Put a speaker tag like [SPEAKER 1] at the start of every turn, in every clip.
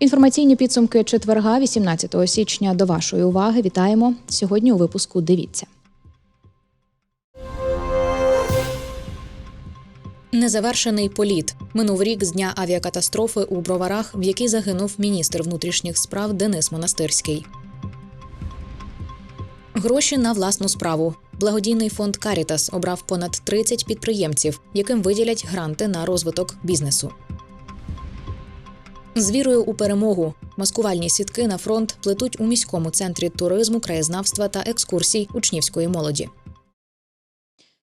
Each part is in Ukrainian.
[SPEAKER 1] Інформаційні підсумки четверга, 18 січня. До вашої уваги вітаємо сьогодні. У випуску дивіться. Незавершений політ минув рік з дня авіакатастрофи у Броварах, в якій загинув міністр внутрішніх справ Денис Монастирський. Гроші на власну справу. Благодійний фонд Карітас обрав понад 30 підприємців, яким виділять гранти на розвиток бізнесу. З вірою у перемогу маскувальні сітки на фронт плетуть у міському центрі туризму, краєзнавства та екскурсій учнівської молоді.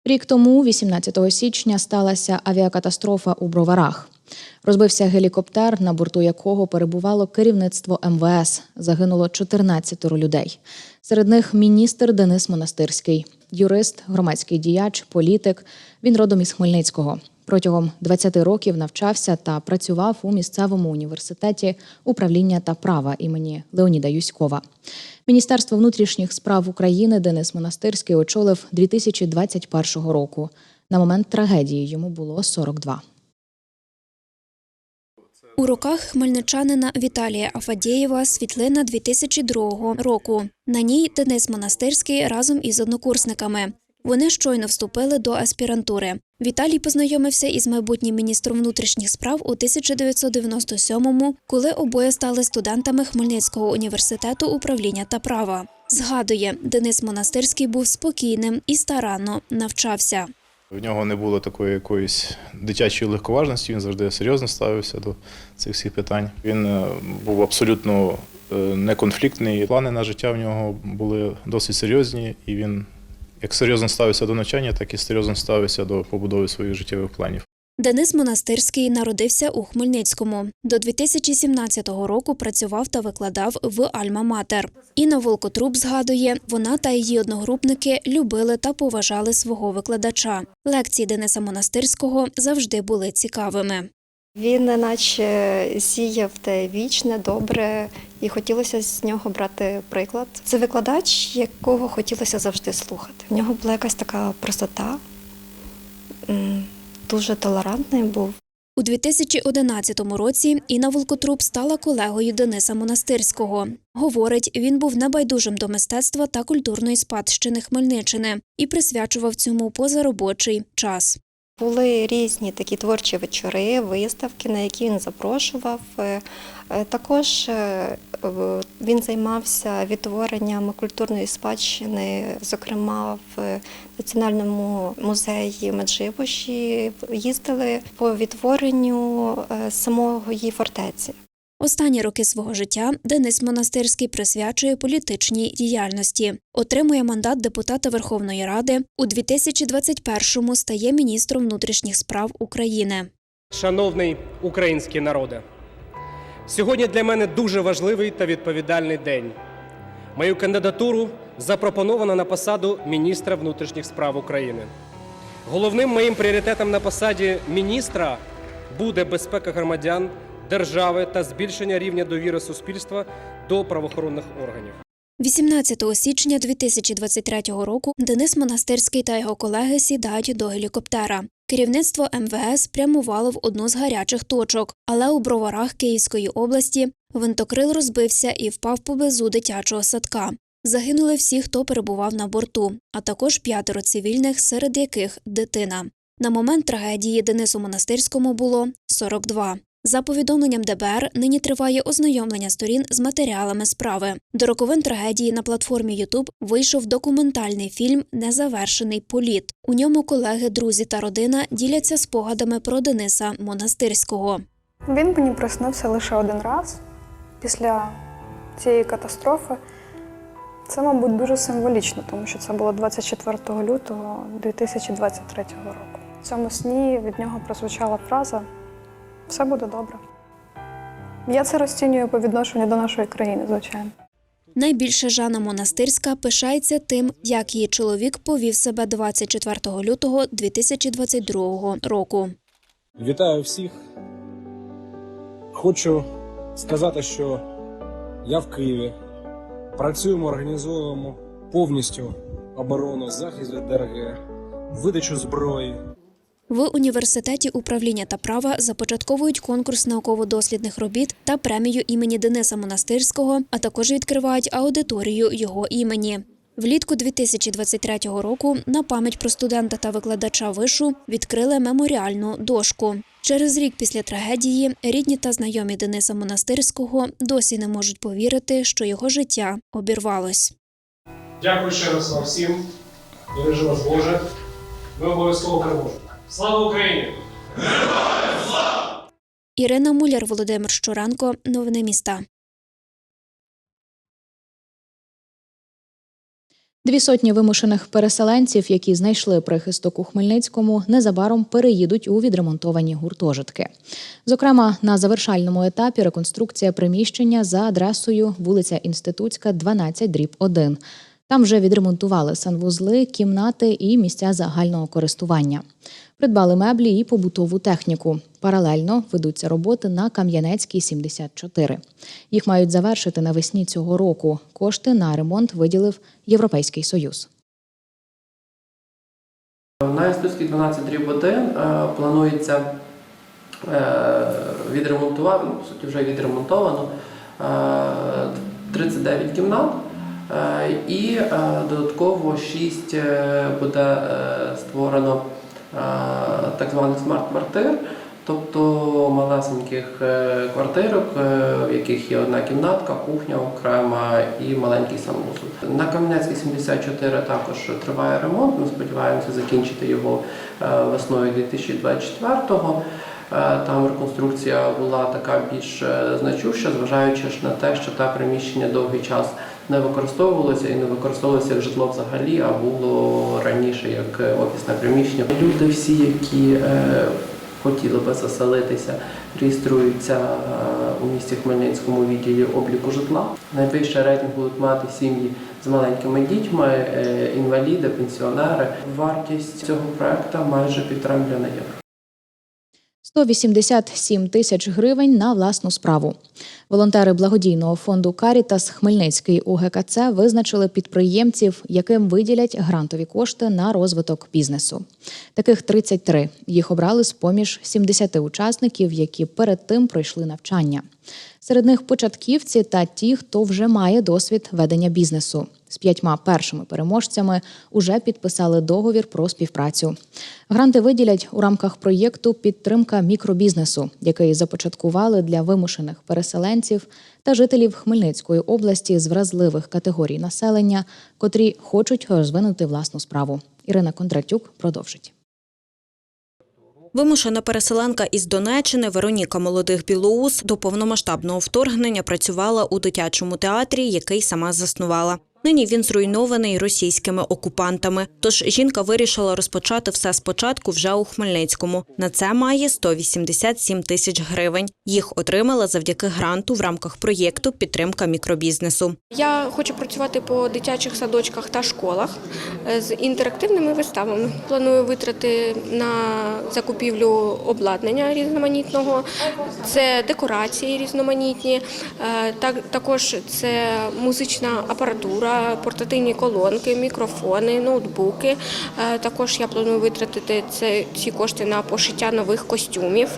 [SPEAKER 1] Рік тому, 18 січня, сталася авіакатастрофа у Броварах. Розбився гелікоптер, на борту якого перебувало керівництво МВС. Загинуло 14 людей. Серед них міністр Денис Монастирський, юрист, громадський діяч, політик. Він родом із Хмельницького. Протягом 20 років навчався та працював у місцевому університеті управління та права імені Леоніда Юськова. Міністерство внутрішніх справ України Денис Монастирський очолив 2021 року. На момент трагедії йому було 42.
[SPEAKER 2] У руках хмельничанина Віталія Афадєєва світлина 2002 року. На ній Денис Монастирський разом із однокурсниками. Вони щойно вступили до аспірантури. Віталій познайомився із майбутнім міністром внутрішніх справ у 1997-му, коли обоє стали студентами Хмельницького університету управління та права. Згадує, Денис Монастирський був спокійним і старанно навчався.
[SPEAKER 3] В нього не було такої якоїсь дитячої легковажності, він завжди серйозно ставився до цих всіх питань. Він е, був абсолютно е, неконфліктний. Плани на життя в нього були досить серйозні, і він як серйозно ставився до навчання, так і серйозно ставився до побудови своїх життєвих планів.
[SPEAKER 2] Денис Монастирський народився у Хмельницькому. До 2017 року працював та викладав в Альма-Матер. Інна Волкотруб згадує, вона та її одногрупники любили та поважали свого викладача. Лекції Дениса Монастирського завжди були цікавими.
[SPEAKER 4] Він наче сіяв те вічне, добре, і хотілося з нього брати приклад. Це викладач, якого хотілося завжди слухати. В нього була якась така простота, дуже толерантний був.
[SPEAKER 2] У 2011 році Інна Волкотруб стала колегою Дениса Монастирського. Говорить, він був небайдужим до мистецтва та культурної спадщини Хмельниччини і присвячував цьому позаробочий час.
[SPEAKER 4] Були різні такі творчі вечори, виставки, на які він запрошував. Е, е, Також е, він займався відтворенням культурної спадщини, зокрема в Національному музеї Меджибуші їздили по відтворенню самої фортеці.
[SPEAKER 2] Останні роки свого життя Денис Монастирський присвячує політичній діяльності. Отримує мандат депутата Верховної Ради. У 2021-му стає міністром внутрішніх справ України.
[SPEAKER 5] Шановний український народе, сьогодні для мене дуже важливий та відповідальний день. Мою кандидатуру запропоновано на посаду міністра внутрішніх справ України. Головним моїм пріоритетом на посаді міністра буде безпека громадян, держави та збільшення рівня довіри суспільства до правоохоронних органів.
[SPEAKER 2] 18 січня 2023 року Денис Монастирський та його колеги сідають до гелікоптера. Керівництво МВС прямувало в одну з гарячих точок, але у броварах Київської області винтокрил розбився і впав поблизу дитячого садка. Загинули всі, хто перебував на борту, а також п'ятеро цивільних, серед яких дитина. На момент трагедії Денису Монастирському було 42. За повідомленням ДБР, нині триває ознайомлення сторін з матеріалами справи. До роковин трагедії на платформі YouTube вийшов документальний фільм Незавершений політ. У ньому колеги, друзі та родина діляться спогадами про Дениса Монастирського.
[SPEAKER 6] Він мені приснився лише один раз після цієї катастрофи. Це, мабуть, дуже символічно, тому що це було 24 лютого 2023 року. В цьому сні від нього прозвучала фраза Все буде добре. Я це розцінюю по відношенню до нашої країни, звичайно.
[SPEAKER 2] Найбільше Жанна Монастирська пишається тим, як її чоловік повів себе 24 лютого 2022 року.
[SPEAKER 7] Вітаю всіх. Хочу сказати, що я в Києві. Працюємо, організовуємо повністю оборону, захист від ДРГ, видачу зброї.
[SPEAKER 2] В університеті управління та права започатковують конкурс науково-дослідних робіт та премію імені Дениса Монастирського, а також відкривають аудиторію його імені. Влітку 2023 року на пам'ять про студента та викладача вишу відкрили меморіальну дошку. Через рік після трагедії рідні та знайомі Дениса Монастирського досі не можуть повірити, що його життя обірвалось.
[SPEAKER 5] Дякую ще раз вам всім. Бережи вас Боже. Ми обов'язково переможемо. Слава Україні!
[SPEAKER 2] Ірина Муляр, Володимир Щуранко. Новини міста.
[SPEAKER 1] Дві сотні вимушених переселенців, які знайшли прихисток у Хмельницькому, незабаром переїдуть у відремонтовані гуртожитки. Зокрема, на завершальному етапі реконструкція приміщення за адресою вулиця Інститутська, 12, дріб 1. Там вже відремонтували санвузли, кімнати і місця загального користування. Придбали меблі і побутову техніку. Паралельно ведуться роботи на Кам'янецькій 74. Їх мають завершити навесні цього року. Кошти на ремонт виділив Європейський Союз.
[SPEAKER 8] На Інститутській 12 дріб 1 е, планується е, відремонтувати, ну, суті, вже відремонтовано е, 39 кімнат. е, І е, додатково 6 буде е, створено е, так званих смарт-квартир, тобто малесеньких е, квартирок, е, в яких є одна кімнатка, кухня окрема і маленький санвузол. На Кам'янецькій 74 також триває ремонт. Ми сподіваємося закінчити його е, весною 2024-го. Е, Там реконструкція була така більш е, значуща, зважаючи на те, що те приміщення довгий час не використовувалося і не використовувалося як житло взагалі, а було раніше як е, офісне приміщення. Люди всі, які е, хотіли би заселитися, реєструються е, у місті Хмельницькому відділі обліку житла. Найвищий рейтинг будуть мати сім'ї з маленькими дітьми, інваліди, пенсіонери. Вартість цього проекту майже півтора мільйона євро.
[SPEAKER 1] 187 тисяч гривень на власну справу. Волонтери благодійного фонду Карітас Хмельницький УГКЦ визначили підприємців, яким виділять грантові кошти на розвиток бізнесу. Таких 33. Їх обрали з поміж 70 учасників, які перед тим пройшли навчання. Серед них початківці та ті, хто вже має досвід ведення бізнесу. З п'ятьма першими переможцями уже підписали договір про співпрацю. Гранти виділять у рамках проєкту Підтримка мікробізнесу, який започаткували для вимушених переселенців та жителів Хмельницької області з вразливих категорій населення, котрі хочуть розвинути власну справу. Ірина Кондратюк продовжить.
[SPEAKER 9] Вимушена переселенка із Донеччини Вероніка Молодих Білоус до повномасштабного вторгнення працювала у дитячому театрі, який сама заснувала. Нині він зруйнований російськими окупантами. Тож жінка вирішила розпочати все спочатку вже у Хмельницькому. На це має 187 тисяч гривень. Їх отримала завдяки гранту в рамках проєкту Підтримка мікробізнесу.
[SPEAKER 10] Я хочу працювати по дитячих садочках та школах е, з інтерактивними виставами. Планую витрати на закупівлю обладнання різноманітного, це декорації різноманітні, е, так, також це музична апаратура, портативні колонки, мікрофони, ноутбуки. Е, Також я планую витратити це, ці кошти на пошиття нових костюмів.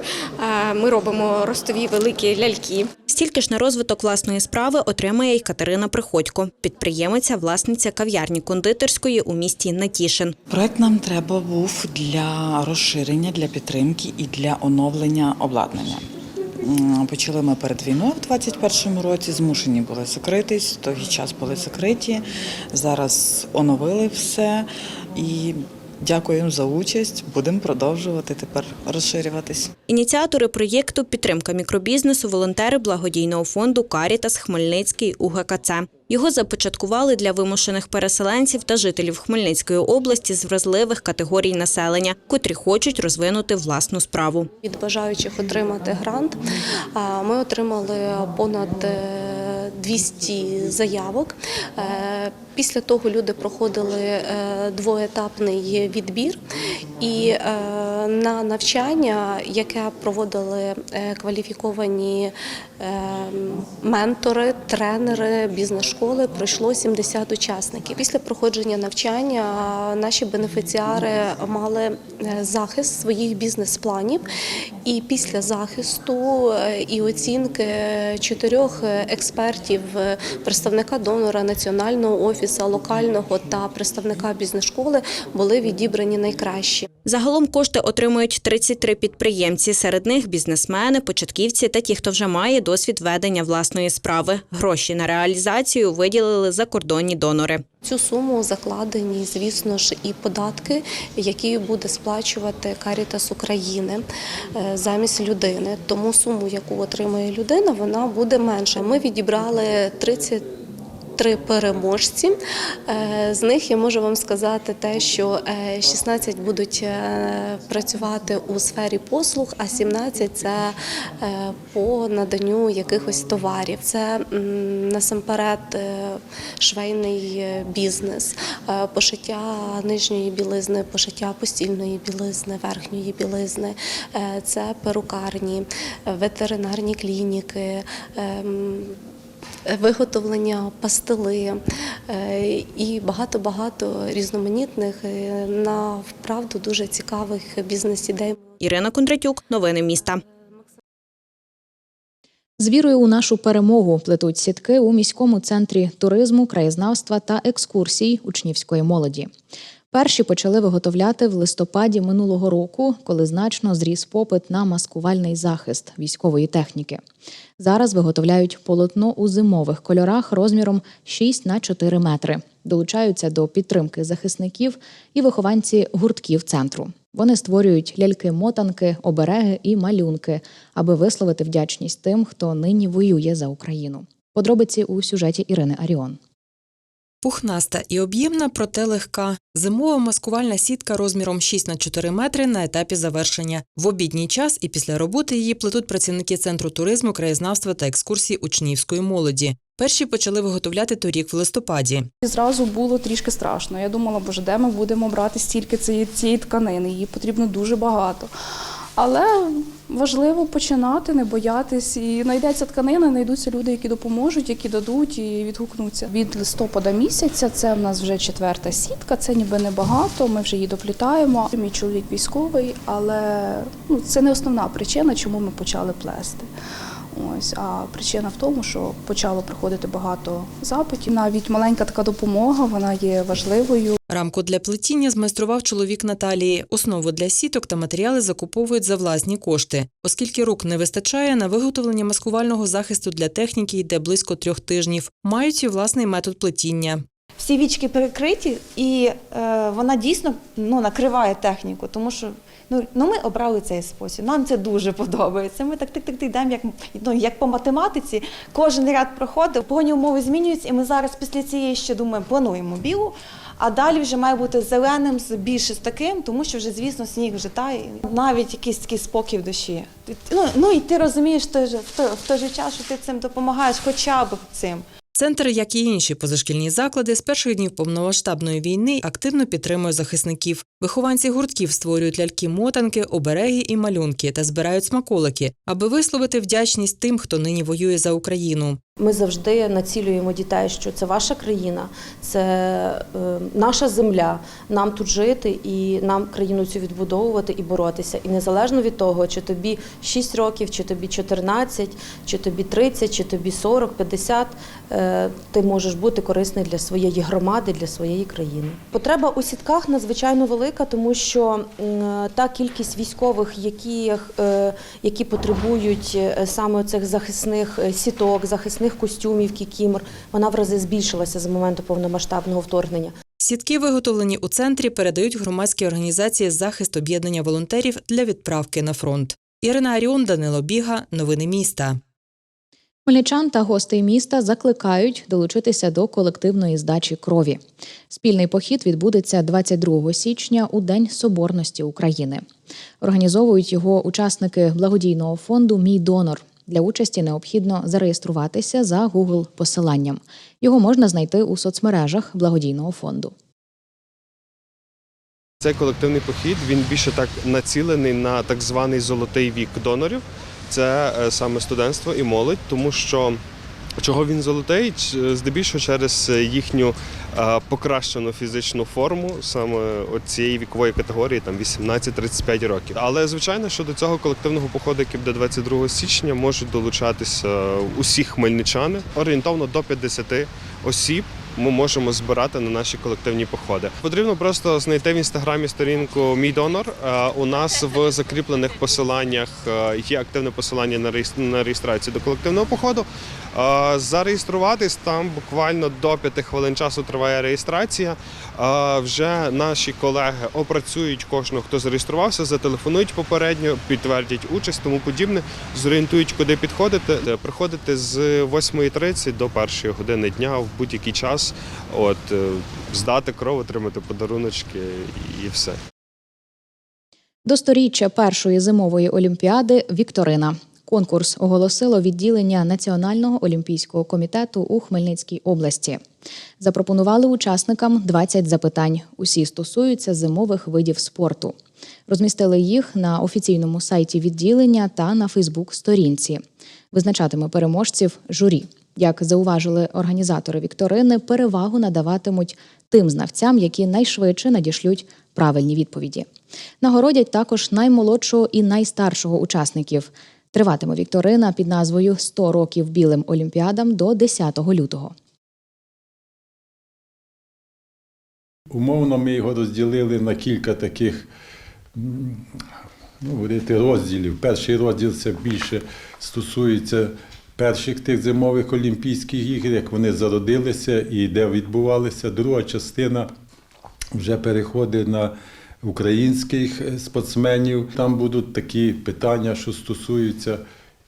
[SPEAKER 10] Е, Ми робимо ростові великі ляльки.
[SPEAKER 9] Стільки ж на розвиток власної справи отримає й Катерина Приходько, підприємиця, власниця кав'ярні кондитерської у місті Натішин.
[SPEAKER 11] Проект нам треба був для розширення, для підтримки і для оновлення обладнання. Почали ми перед війною в 2021 році. Змушені були закритись. Довгий час були закриті. Зараз оновили все і дякуємо за участь. Будемо продовжувати тепер розширюватись.
[SPEAKER 9] Ініціатори проєкту Підтримка мікробізнесу волонтери благодійного фонду Карітас Хмельницький УГКЦ. Його започаткували для вимушених переселенців та жителів Хмельницької області з вразливих категорій населення, котрі хочуть розвинути власну справу.
[SPEAKER 12] від бажаючих отримати грант. а, Ми отримали понад е, 200 заявок. Е, Після того люди проходили е, двоетапний відбір, і е, на навчання, яке проводили кваліфіковані ментори, тренери бізнес-школи, пройшло 70 учасників. Після проходження навчання наші бенефіціари мали захист своїх бізнес-планів, і після захисту і оцінки чотирьох експертів, е, представника донора національного офісу, локального та представника бізнес-школи були відібрані найкращі.
[SPEAKER 9] Загалом кошти отримують 33 підприємці. Серед них бізнесмени, початківці та ті, хто вже має досвід ведення власної справи. Гроші на реалізацію виділили закордонні донори.
[SPEAKER 12] Цю суму закладені, звісно ж, і податки, які буде сплачувати Карітас України е, замість людини. Тому суму, яку отримує людина, вона буде менша. Ми відібрали 30 Три переможці. Е, З них я можу вам сказати те, що е, 16 будуть е, працювати у сфері послуг, а 17 – це е, по наданню якихось товарів. Це насамперед е, швейний е, бізнес, е, пошиття нижньої білизни, пошиття постільної білизни, верхньої білизни, е, це перукарні, е, ветеринарні клініки. Виготовлення пастили е, і багато-багато різноманітних е, на вправду дуже цікавих бізнес-ідей.
[SPEAKER 9] Ірина Кондратюк, новини міста.
[SPEAKER 1] З вірою у нашу перемогу плетуть сітки у міському центрі туризму, краєзнавства та екскурсій учнівської молоді. Перші почали виготовляти в листопаді минулого року, коли значно зріс попит на маскувальний захист військової техніки. Зараз виготовляють полотно у зимових кольорах розміром 6 на 4 метри. Долучаються до підтримки захисників і вихованці гуртків центру. Вони створюють ляльки-мотанки, обереги і малюнки, аби висловити вдячність тим, хто нині воює за Україну. Подробиці у сюжеті Ірини Аріон.
[SPEAKER 13] Пухнаста і об'ємна, проте легка. Зимова маскувальна сітка розміром 6 на 4 метри на етапі завершення. В обідній час і після роботи її плетуть працівники центру туризму, краєзнавства та екскурсій учнівської молоді. Перші почали виготовляти торік в листопаді.
[SPEAKER 14] Зразу було трішки страшно. Я думала, боже, де ми будемо брати стільки цієї, цієї тканини? Її потрібно дуже багато. Але важливо починати, не боятись. І знайдеться тканина, знайдуться люди, які допоможуть, які дадуть і відгукнуться. Від листопада місяця це в нас вже четверта сітка, це ніби небагато, ми вже її доплітаємо. Мій чоловік військовий, але ну, це не основна причина, чому ми почали плести. Ось, а причина в тому, що почало приходити багато запитів. Навіть маленька така допомога, вона є важливою.
[SPEAKER 13] Рамку для плетіння змайстрував чоловік Наталії. Основу для сіток та матеріали закуповують за власні кошти. Оскільки рук не вистачає, на виготовлення маскувального захисту для техніки йде близько трьох тижнів. Мають і власний метод плетіння.
[SPEAKER 15] Всі вічки перекриті, і е, вона дійсно ну, накриває техніку, тому що ну, ну, ми обрали цей спосіб. Нам це дуже подобається. Ми так тик тик тик йдемо, як, ну, як по математиці. Кожен ряд проходить, погодні умови змінюються, і ми зараз після цієї ще думаємо, плануємо білу. А далі вже має бути зеленим, більше з таким, тому що вже, звісно, сніг вже тає. Навіть якийсь такий спокій в душі. Ну, ну і ти розумієш в той, в, той, в той же час, що ти цим допомагаєш, хоча б цим.
[SPEAKER 13] Центр, як і інші позашкільні заклади, з перших днів повномасштабної війни активно підтримує захисників. Вихованці гуртків створюють ляльки-мотанки, обереги і малюнки та збирають смаколики, аби висловити вдячність тим, хто нині воює за Україну.
[SPEAKER 16] Ми завжди націлюємо дітей, що це ваша країна, це е, наша земля. Нам тут жити і нам країну цю відбудовувати і боротися. І незалежно від того, чи тобі 6 років, чи тобі 14, чи тобі 30, чи тобі 40, 50, е, ти можеш бути корисний для своєї громади, для своєї країни. Потреба у сітках надзвичайно велика, тому що та кількість військових, які, е, які потребують саме цих захисних сіток, захисних костюмів, кікімор, вона в рази збільшилася з моменту повномасштабного вторгнення.
[SPEAKER 13] Сітки, виготовлені у центрі, передають громадські організації захист об'єднання волонтерів для відправки на фронт. Ірина Аріон, Данило Біга, новини міста.
[SPEAKER 1] Хмельничан та гостей міста закликають долучитися до колективної здачі крові. Спільний похід відбудеться 22 січня у День Соборності України. Організовують його учасники благодійного фонду Мій донор. Для участі необхідно зареєструватися за Google посиланням. Його можна знайти у соцмережах благодійного фонду.
[SPEAKER 17] Цей колективний похід він більше так націлений на так званий золотий вік донорів. Це е, саме студентство і молодь, тому що чого він золотий? Здебільшого через їхню е, покращену фізичну форму, саме цієї вікової категорії, там 18-35 років. Але звичайно, що до цього колективного походу, який буде 22 січня, можуть долучатися усі хмельничани орієнтовно до 50 осіб ми можемо збирати на наші колективні походи. Потрібно просто знайти в інстаграмі сторінку Мій донор. Е, У нас в закріплених посиланнях е, є активне посилання на реєстрацію до колективного походу. Зареєструватись там буквально до 5 хвилин часу триває реєстрація. Вже наші колеги опрацюють кожного, хто зареєструвався, зателефонують попередньо, підтвердять участь, тому подібне, зорієнтують, куди підходити. Е, Приходити з 8.30 до 1 години дня в будь-який час. От е, здати кров, отримати подаруночки і все.
[SPEAKER 1] До сторіччя першої зимової олімпіади Вікторина. Конкурс оголосило відділення Національного олімпійського комітету у Хмельницькій області. Запропонували учасникам 20 запитань. Усі стосуються зимових видів спорту. Розмістили їх на офіційному сайті відділення та на Фейсбук-сторінці. Визначатиме переможців журі. Як зауважили організатори вікторини, перевагу надаватимуть тим знавцям, які найшвидше надішлють правильні відповіді. Нагородять також наймолодшого і найстаршого учасників. Триватиме вікторина під назвою «100 років білим олімпіадам до 10 лютого.
[SPEAKER 18] Умовно ми його розділили на кілька таких ну, говорити, розділів. Перший розділ це більше стосується перших тих зимових Олімпійських ігор, як вони зародилися і де відбувалися. Друга частина вже переходить на українських е, спортсменів. Там будуть такі питання, що стосуються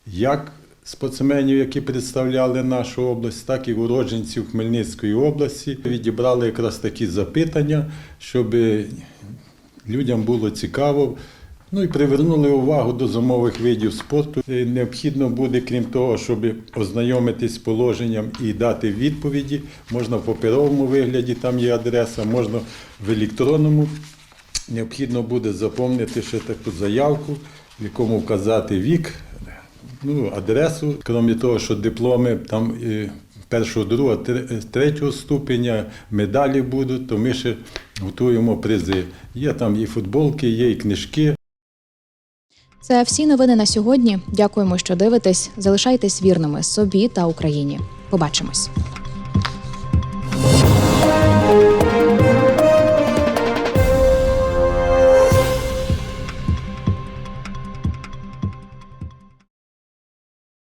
[SPEAKER 18] як спортсменів, які представляли нашу область, так і уродженців Хмельницької області. Відібрали якраз такі запитання, щоб людям було цікаво. Ну і привернули увагу до зимових видів спорту. Е, Необхідно буде, крім того, щоб ознайомитись з положенням і дати відповіді. Можна в паперовому вигляді, там є адреса, можна в електронному. Необхідно буде заповнити ще таку заявку, в якому вказати вік, ну, адресу. Крім того, що дипломи там е, першого, другого, третього ступеня, медалі будуть, то ми ще готуємо призи. Є там і футболки, є і книжки.
[SPEAKER 1] Це всі новини на сьогодні. Дякуємо, що дивитесь. Залишайтесь вірними собі та Україні. Побачимось.